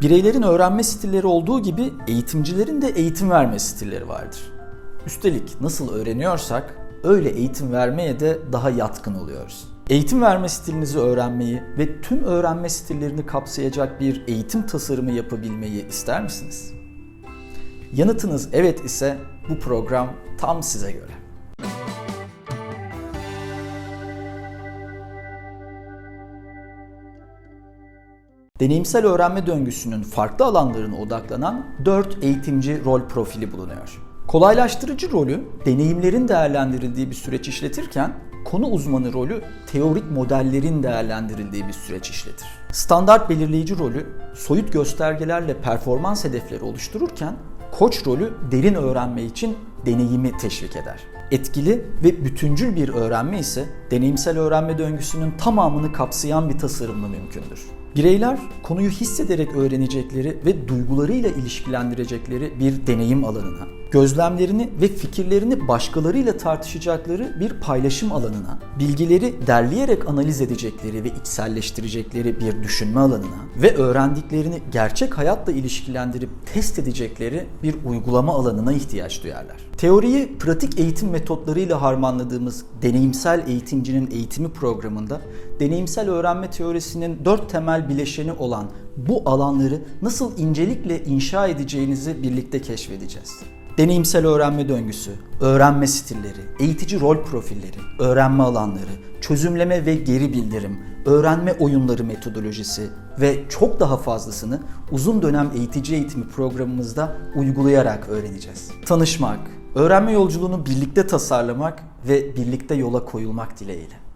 Bireylerin öğrenme stilleri olduğu gibi eğitimcilerin de eğitim verme stilleri vardır. Üstelik nasıl öğreniyorsak öyle eğitim vermeye de daha yatkın oluyoruz. Eğitim verme stilinizi öğrenmeyi ve tüm öğrenme stillerini kapsayacak bir eğitim tasarımı yapabilmeyi ister misiniz? Yanıtınız evet ise bu program tam size göre. Deneyimsel öğrenme döngüsünün farklı alanlarına odaklanan 4 eğitimci rol profili bulunuyor. Kolaylaştırıcı rolü deneyimlerin değerlendirildiği bir süreç işletirken konu uzmanı rolü teorik modellerin değerlendirildiği bir süreç işletir. Standart belirleyici rolü soyut göstergelerle performans hedefleri oluştururken koç rolü derin öğrenme için deneyimi teşvik eder. Etkili ve bütüncül bir öğrenme ise deneyimsel öğrenme döngüsünün tamamını kapsayan bir tasarımla mümkündür. Bireyler konuyu hissederek öğrenecekleri ve duygularıyla ilişkilendirecekleri bir deneyim alanına, gözlemlerini ve fikirlerini başkalarıyla tartışacakları bir paylaşım alanına, bilgileri derleyerek analiz edecekleri ve içselleştirecekleri bir düşünme alanına ve öğrendiklerini gerçek hayatla ilişkilendirip test edecekleri bir uygulama alanına ihtiyaç duyarlar. Teoriyi pratik eğitim metotlarıyla harmanladığımız deneyimsel eğitimcinin eğitimi programında deneyimsel öğrenme teorisinin dört temel bileşeni olan bu alanları nasıl incelikle inşa edeceğinizi birlikte keşfedeceğiz. Deneyimsel öğrenme döngüsü, öğrenme stilleri, eğitici rol profilleri, öğrenme alanları, çözümleme ve geri bildirim, öğrenme oyunları metodolojisi ve çok daha fazlasını uzun dönem eğitici eğitimi programımızda uygulayarak öğreneceğiz. Tanışmak, öğrenme yolculuğunu birlikte tasarlamak ve birlikte yola koyulmak dileğiyle.